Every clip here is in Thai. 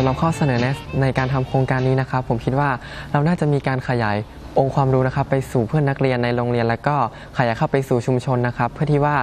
ำหรับข้อเสนอแนะในการทำโครงการนี้นะครับ ผมคิดว่าเราน่าจะมีการขยายองค์ความรู้นะครับไปสู่เพื่อนนักเรียนในโรงเรียน แล้วก็ขยายเข้าไปสู่ชุมชนนะครับ เพื่อที่ว่า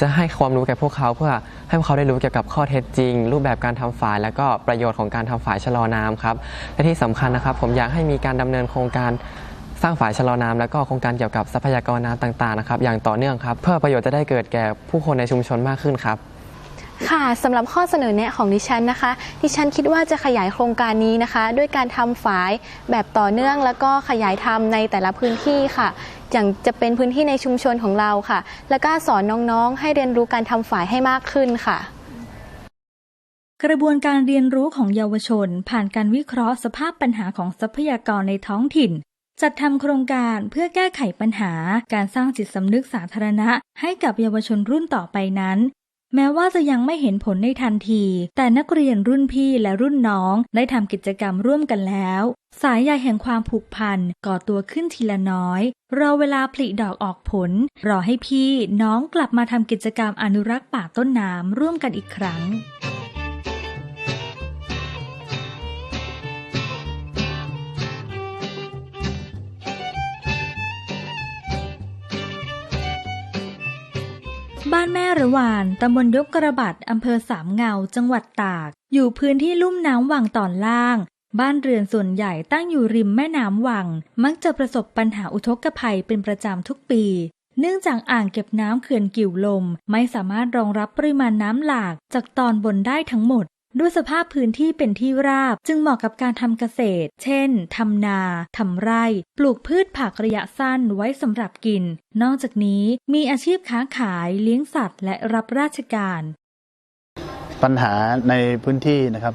จะให้ความรู้แก่พวกเขา เพื่อให้พวกเขาได้รู้เกี่ยวกับข้อเท็จจริง รูปแบบการทำฝาย แล้วก็ประโยชน์ของการทำฝายชะลอน้ำครับและที่สำคัญนะครับ ผมอยากให้มีการดำเนินโครงการสร้างฝายชะลอน้ำแล้วก็โครงการเกี่ยวกับทรัพยากรน้ำต่างๆนะครับอย่างต่อเนื่องครับ เพื่อประโยชน์จะได้เกิดแก่ผู้คนในชุมชนมากขึ้นครับ ค่ะสำหรับข้อเสนอแนะของดิฉันนะคะ ดิฉันคิดว่าจะขยายโครงการนี้นะคะ ด้วยการทำฝายแบบต่อเนื่อง แล้วก็ขยายทำในแต่ละพื้นที่ค่ะ อย่างจะเป็นพื้นที่ในชุมชนของเราค่ะ แล้วก็สอนน้องๆ ให้เรียนรู้การทำฝายให้มากขึ้นค่ะ กระบวนการเรียนรู้ของเยาวชน ผ่านการวิเคราะห์สภาพปัญหาของทรัพยากรในท้องถิ่นจัดทำโครงการเพื่อแก้ไขปัญหาการสร้างจิตสำนึกสาธารณะให้กับเยาวชนรุ่นต่อไปนั้น แม้ว่าจะยังไม่เห็นผลในทันที แต่นักเรียนรุ่นพี่และรุ่นน้องได้ทำกิจกรรมร่วมกันแล้ว สายใยแห่งความผูกพันก่อตัวขึ้นทีละน้อย รอเวลาผลิดอกออกผล รอให้พี่น้องกลับมาทำกิจกรรมอนุรักษ์ป่าต้นน้ำร่วมกันอีกครั้งานแม่ระหวานตำบลยกกระบัดอำเภอสามเงา จังหวัดตาก อยู่พื้นที่ลุ่มน้ำวังตอนล่าง บ้านเรือนส่วนใหญ่ตั้งอยู่ริมแม่น้ำวัง มักจะประสบปัญหาอุทกภัยเป็นประจำทุกปี เนื่องจากอ่างเก็บน้ำเขื่อนกิ่วลม ไม่สามารถรองรับปริมาณน้ำหลากจากตอนบนได้ทั้งหมด ด้วยสภาพพื้นที่เป็นที่ราบจึงเหมาะกับการทำเกษตร เช่น ทำนา ทำไร่ ปลูกพืชผักระยะสั้นไว้สำหรับกิน นอกจากนี้มีอาชีพค้าขายเลี้ยงสัตว์ และรับราชการ ปัญหาในพื้นที่นะครับ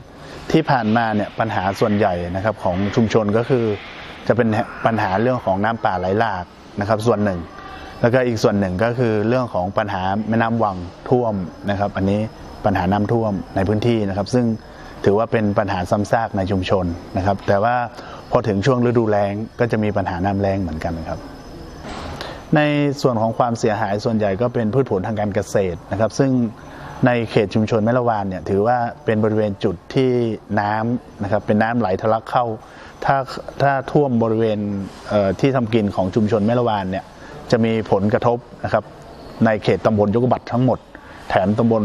ที่ผ่านมาเนี่ยปัญหาส่วนใหญ่นะครับของชุมชนก็คือ จะเป็นปัญหาเรื่องของน้ำป่าไหลหลากนะครับ ส่วนหนึ่ง แล้วก็อีกส่วนหนึ่งก็คือเรื่องของปัญหาแม่น้ำวังท่วมนะครับ อันนี้ ปัญหาน้ำท่วมในพื้นที่นะครับ ซึ่งถือว่าเป็นปัญหาซ้ำซากในชุมชนนะครับ แต่ว่าพอถึงช่วงฤดูแล้งก็จะมีปัญหาน้ำแล้งเหมือนกันครับ ในส่วนของความเสียหายส่วนใหญ่ก็เป็นพืชผลทางการเกษตรนะครับ ซึ่งในเขตชุมชนแม่ละวานเนี่ยถือว่าเป็นบริเวณจุดที่น้ำนะครับเป็นน้ำไหลทะลักเข้า ถ้าถ้าท่วมบริเวณเที่ทำกินของชุมชนแม่ละวานเนี่ยจะมีผลกระทบนะครับในเขตตำบลยกบัตรทั้งหมด แถมตำบล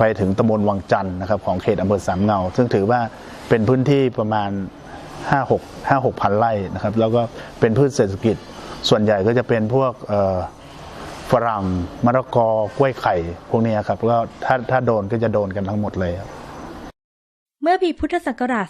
ไปถึงตำบลวังจันทร์นะครับของเขตอำเภอสามเงา ซึ่งถือว่าเป็นพื้นที่ประมาณ 5 6 5 6พันไร่นะครับแล้วก็เป็นพืชเศรษฐกิจส่วนใหญ่ก็จะเป็นพวกฝรั่งมะละกอกล้วยไข่ พวกนี้ครับก็ถ้าถ้าโดนก็จะโดนกันทั้งหมดเลยครับเมื่อปีพุทธศักราช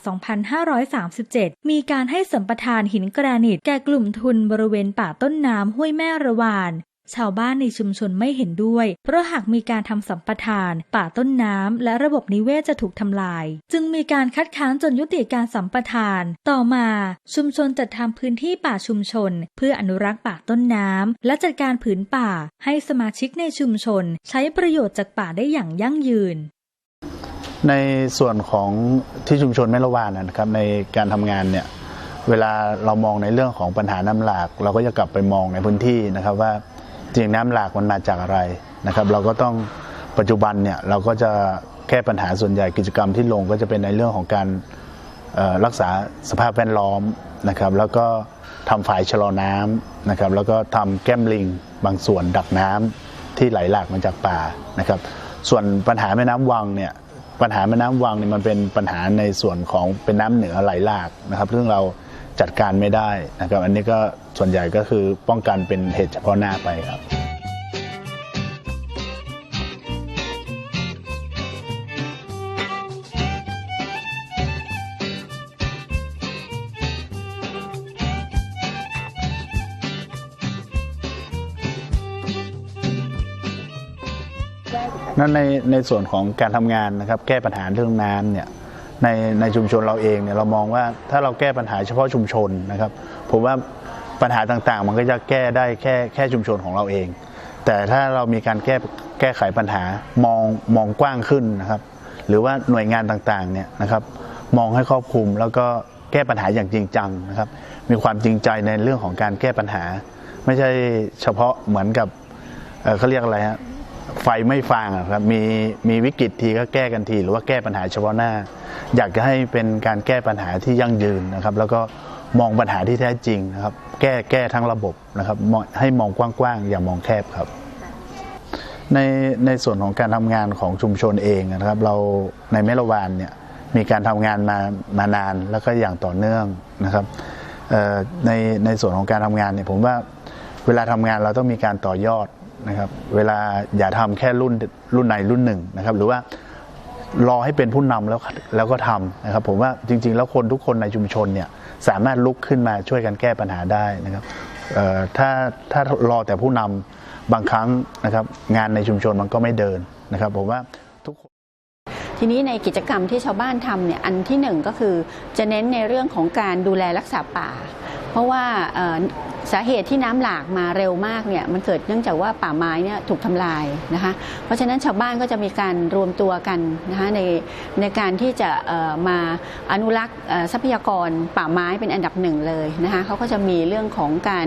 2537 มีการให้สัมปทานหินแกรนิตแก่กลุ่มทุนบริเวณป่าต้นน้ำห้วยแม่ระวาน ชาวบ้านในชุมชนไม่เห็นด้วย เพราะหากมีการทำสัมปทาน ป่าต้นน้ำและระบบนิเวศจะถูกทำลาย จึงมีการคัดค้านจนยุติการสัมปทาน ต่อมาชุมชนจัดทำพื้นที่ป่าชุมชน เพื่ออนุรักษ์ป่าต้นน้ำและจัดการผืนป่า ให้สมาชิกในชุมชน ใช้ประโยชน์จากป่าได้อย่างยั่งยืนในส่วนของที่ชุมชนแม่ละวานนะครับในการทำงานเนี่ยเวลาเรามองในเรื่องของปัญหาน้ำหลาก เราก็จะกลับไปมองในพื้นที่นะครับว่า จริงน้ำหลากมันมาจากอะไรนะครับ เราก็ต้องปัจจุบันเนี่ยเราก็จะแก้ปัญหาส่วนใหญ่กิจกรรมที่ลงก็จะเป็นในเรื่องของการรักษาสภาพแวดล้อมนะครับ แล้วก็ทำฝายชะลอน้ำนะครับ แล้วก็ทำแก้มลิงบางส่วนดักน้ำที่ไหลหลากมาจากป่านะครับ ส่วนปัญหาแม่น้ำวังเนี่ยปัญหาแม่น้ำวังเนี่ยมันเป็นปัญหาในส่วนของเป็นน้ำเหนือไหลหลากนะครับซึ่งเรา จัดการไม่ได้นะครับอันนี้ก็ส่วนใหญ่ก็คือป้องกันเป็นเหตุเฉพาะหน้าไปครับนั่นในในส่วนของการทำงานนะครับแก้ปัญหาเรื่องน้ำเนี่ย ในในชุมชนเราเองเนี่ยเรามองว่าถ้าเราแก้ปัญหาเฉพาะชุมชนนะครับผมว่าปัญหาต่างๆ มันก็จะแก้ได้แค่แค่ชุมชนของเราเอง แต่ถ้าเรามีการแก้แก้ไขปัญหามองมองกว้างขึ้นนะครับหรือว่าหน่วยงานต่างๆเนี่ยนะครับมองให้ครอบคลุมแล้วก็แก้ปัญหาอย่างจริงจังนะครับมีความจริงใจในเรื่องของการแก้ปัญหา ไม่ใช่เฉพาะเหมือนกับเออเขาเรียกอะไรฮะไฟไม่ฟางครับมีมีวิกฤตทีก็แก้กันที หรือว่าแก้ปัญหาเฉพาะหน้า อยากจะให้เป็นการแก้ปัญหาที่ยั่งยืนนะครับ แล้วก็มองปัญหาที่แท้จริงนะครับ แก้แก้ทั้งระบบนะครับมองให้มองกว้างๆอย่ามองแคบครับ ในในส่วนของการทำงานของชุมชนเองนะครับ เราในเมลวานเนี่ยมีการทำงานมามานานแล้วก็อย่างต่อเนื่องนะครับเอ่อในในส่วนของการทำงานเนี่ยผมว่าเวลาทำงานเราต้องมีการต่อยอดนะครับ เวลาอย่าทำแค่รุ่นรุ่นในรุ่นหนึ่งนะครับ หรือว่า รอให้เป็นผู้นำแล้วแล้วก็ทำนะครับ ผมว่าจริง ๆ แล้วคนทุกคนในชุมชนเนี่ยสามารถลุกขึ้นมาช่วยกันแก้ปัญหาได้นะครับถ้าถ้ารอแต่ผู้นำบางครั้งนะครับ งานในชุมชนมันก็ไม่เดินนะครับ ผมว่าทุกคนทีนี้ในกิจกรรมที่ชาวบ้านทำเนี่ยอันที่หนึ่งก็คือจะเน้นในเรื่องของการดูแลรักษาป่า เพราะว่า สาเหตุที่น้ำหลากมาเร็วมากเนี่ยมันเกิดเนื่องจากว่าป่าไม้เนี่ยถูกทำลายนะคะเพราะฉะนั้นชาวบ้านก็จะมีการรวมตัวกันนะคะในในการที่จะมาอนุรักษ์ทรัพยากรป่าไม้เป็นอันดับหนึ่งเลยนะคะเขาก็จะมีเรื่องของการ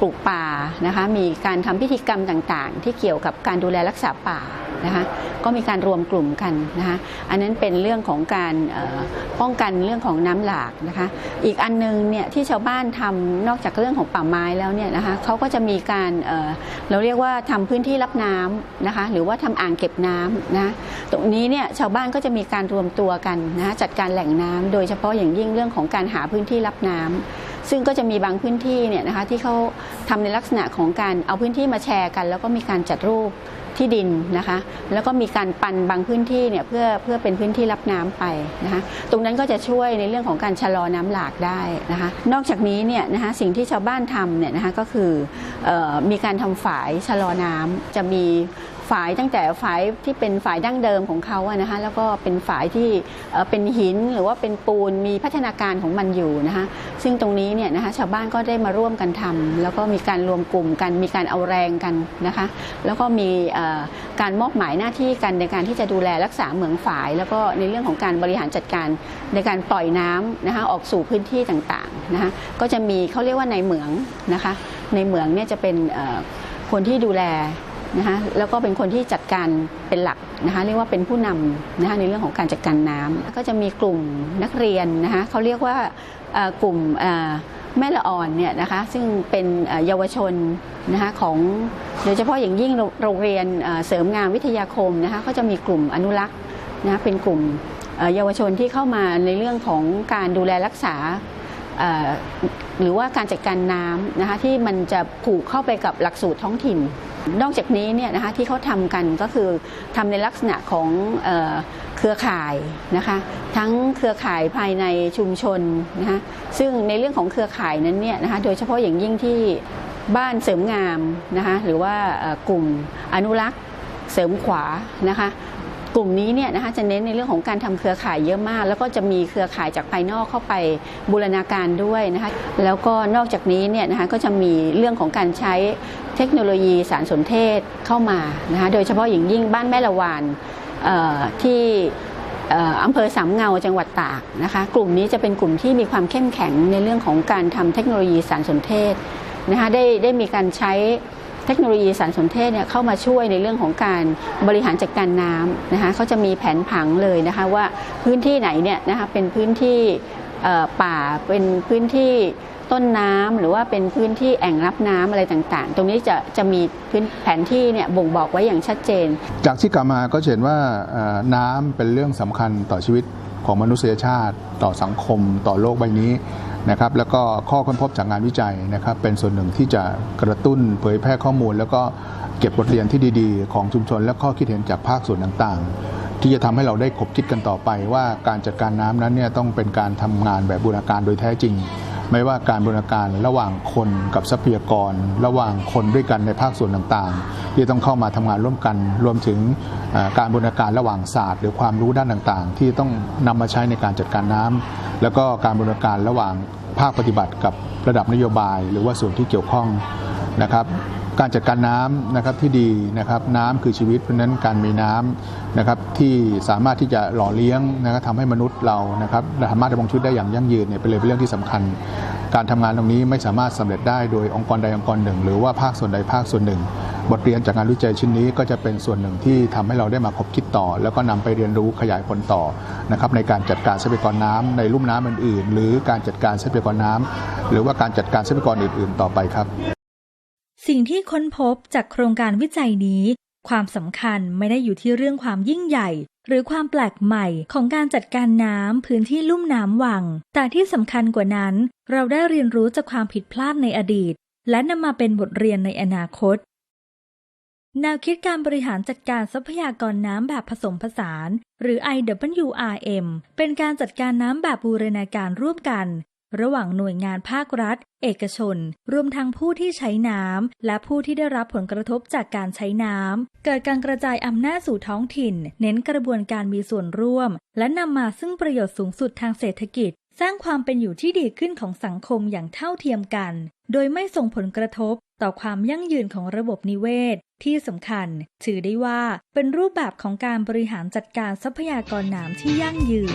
ปลูกป่านะคะมีการทำพิธีกรรมต่างๆ ที่เกี่ยวกับการดูแลรักษาป่า นะคะก็มีการรวมกลุ่มกันนะคะอันนั้นเป็นเรื่องของการป้องกันเรื่องของน้ำหลากนะคะอีกอันนึงเนี่ยที่ชาวบ้านทำนอกจากเรื่องของป่าไม้แล้วเนี่ยนะคะเขาก็จะมีการเเราเรียกว่าทำพื้นที่รับน้ำนะคะหรือว่าทำอ่างเก็บน้ำนะตรงนี้เนี่ยชาวบ้านก็จะมีการรวมตัวกันนะคะจัดการแหล่งน้ำโดยเฉพาะอย่างยิ่งเรื่องของการหาพื้นที่รับน้ำ ซึ่งก็จะมีบางพื้นที่เนี่ยนะคะที่เขาทำในลักษณะของการเอาพื้นที่มาแชร์กัน แล้วก็มีการจัดรูปที่ดินนะคะแล้วก็มีการปันบางพื้นที่เนี่ยเพื่อเพื่อเป็นพื้นที่รับน้ำไปนะคะตรงนั้นก็จะช่วยในเรื่องของการชะลอน้ำหลากได้นะคะนอกจากนี้เนี่ยนะคะสิ่งที่ชาวบ้านทำเนี่ยนะคะก็คือออมีการทำฝายชะลอน้ำจะมี ฝายตั้งแต่ฝายที่เป็นฝายดั้งเดิมของเขาอะนะคะแล้วก็เป็นฝายที่เป็นหินหรือว่าเป็นปูนมีพัฒนาการของมันอยู่นะคะซึ่งตรงนี้เนี่ยนะคะชาวบ้านก็ได้มาร่วมกันทำแล้วก็มีการรวมกลุ่มกันมีการเอาแรงกันนะคะแล้วก็มีการมอบหมายหน้าที่กันในการที่จะดูแลรักษาเหมืองฝาย แล้วก็ในเรื่องของการบริหารจัดการในการปล่อยน้ำนะคะออกสู่พื้นที่ต่างๆนะคะก็จะมีเขาเรียกว่าในเหมืองนะคะในเหมืองเนี่ยจะเป็นคนที่ดูแล นะคะแล้วก็เป็นคนที่จัดการเป็นหลักนะคะเรียกว่าเป็นผู้นำนะคะในเรื่องของการจัดการน้ำก็จะมีกลุ่มนักเรียนนะคะเขาเรียกว่ากลุ่มแม่ละอ่อนเนี่ยนะคะซึ่งเป็นเยาวชนนะคะของโดยเฉพาะอย่างยิ่งโรงเรียนเสริมงานวิทยาคมนะคะก็จะมีกลุ่มอนุรักษ์นะะเป็นกลุ่มเยาวชนที่เข้ามาในเรื่องของการดูแลรักษาหรือว่าการจัดการน้ำนะคะที่มันจะผูกเข้าไปกับหลักสูตรท้องถิ่น นอกจากนี้เนี่ยนะคะที่เขาทำกันก็คือทำในลักษณะของเออเครือข่ายนะคะทั้งเครือข่ายภายในชุมชนนะคะซึ่งในเรื่องของเครือข่ายนั้นเนี่ยนะคะโดยเฉพาะอย่างยิ่งที่บ้านเสริมงามนะคะหรือว่ากลุ่มอนุรักษ์เสริมขวานะคะ กลุ่มนี้เนี่ยนะคะจะเน้นในเรื่องของการทำเครือข่ายเยอะมาก แล้วก็จะมีเครือข่ายจากภายนอกเข้าไปบูรณาการด้วยนะคะแล้วก็นอกจากนี้เนี่ยนะคะก็จะมีเรื่องของการใช้เทคโนโลยีสารสนเทศเข้ามานะคะโดยเฉพาะอย่างยิ่งบ้านแม่ละวานที่เอ่ออำเภอสามเงาจังหวัดตากนะคะกลุ่มนี้จะเป็นกลุ่มที่มีความเข้มแข็งในเรื่องของการทำเทคโนโลยีสารสนเทศนะคะได้ได้มีการใช้ เทคโนโลยีสารสนเทศเนี่ยเข้ามาช่วยในเรื่องของการบริหารจัดการน้ำนะคะเขาจะมีแผนผังเลยนะคะว่าพื้นที่ไหนเนี่ยนะคะเป็นพื้นที่ป่าเป็นพื้นที่ต้นน้ำหรือว่าเป็นพื้นที่แอ่งรับน้ำอะไรต่างๆ ตรงนี้จะจะมีพื้นแผนที่เนี่ยบ่งบอกไว้อย่างชัดเจน จากที่กลับมาก็เห็นว่าน้ำเป็นเรื่องสำคัญต่อชีวิตของมนุษยชาติ ต่อสังคม ต่อโลกใบนี้ นะครับแล้วก็ข้อค้นพบจากงานวิจัยนะครับเป็นส่วนหนึ่งที่จะกระตุ้นเผยแพร่ข้อมูล แล้วก็เก็บบทเรียนที่ดีๆ ของชุมชน และข้อคิดเห็นจากภาคส่วนต่างๆ ที่จะทำให้เราได้คบคิดกันต่อไปว่าการจัดการน้ำนั้นเนี่ยต้องเป็นการทำงานแบบบูรณาการโดยแท้จริง ไม่ว่าการบูรณาการระหว่างคนกับทรัพยากร ระหว่างคนด้วยกันในภาคส่วนต่างๆ ที่ต้องเข้ามาทำงานร่วมกัน รวมถึงการบูรณาการระหว่างศาสตร์ หรือความรู้ด้านต่างๆ ที่ต้องนำมาใช้ในการจัดการน้ำแล้วก็การบูรณาการระหว่างภาคปฏิบัติกับระดับนโยบาย หรือว่าส่วนที่เกี่ยวข้องนะครับการจัดการน้ำนะครับที่ดีนะครับน้ำคือชีวิตเพราะนั้นการมีน้ำนะครับที่สามารถที่จะหล่อเลี้ยงนะครับทำให้มนุษย์เรานะครับสามารถดำรงชีวิตได้อย่างยั่งยืนเนี่ยเป็นเลยเป็นเรื่องที่สำคัญ การทำงานตรงนี้ไม่สามารถสำเร็จได้โดยองค์กรใดองค์กรหนึ่ง หรือว่าภาคส่วนใดภาคส่วนหนึ่ง บทเรียนจากงานวิจัยชิ้นนี้ก็จะเป็นส่วนหนึ่งที่ทำให้เราได้มาคบคิดต่อ แล้วก็นำไปเรียนรู้ขยายผลต่อนะครับในการจัดการทรัพยากรน้ำในลุ่มน้ำอื่นๆ หรือการจัดการทรัพยากรน้ำหรือว่าการจัดการทรัพยากรอื่น ๆ ต่อไปครับ สิ่งที่ค้นพบจากโครงการวิจัยนี้ ความสำคัญไม่ได้อยู่ที่เรื่องความยิ่งใหญ่ หรือความแปลกใหม่ของการจัดการน้ำพื้นที่ลุ่มน้ำวัง แต่ที่สำคัญกว่านั้น เราได้เรียนรู้จากความผิดพลาดในอดีต และนำมาเป็นบทเรียนในอนาคต แนวคิดการบริหารจัดการทรัพยากรน้ำแบบผสมผสาน หรือ IWRM เป็นการจัดการน้ำแบบบูรณาการร่วมกัน ระหว่างหน่วยงานภาครัฐ เอกชน รวมทั้งผู้ที่ใช้น้ำและผู้ที่ได้รับผลกระทบจากการใช้น้ำเกิดการกระจายอำนาจสู่ท้องถิ่น เน้นกระบวนการมีส่วนร่วม และนำมาซึ่งประโยชน์สูงสุดทางเศรษฐกิจ สร้างความเป็นอยู่ที่ดีขึ้นของสังคมอย่างเท่าเทียมกัน โดยไม่ส่งผลกระทบต่อความยั่งยืนของระบบนิเวศ ที่สำคัญ ถือได้ว่าเป็นรูปแบบของการบริหารจัดการทรัพยากรน้ำที่ยั่งยืน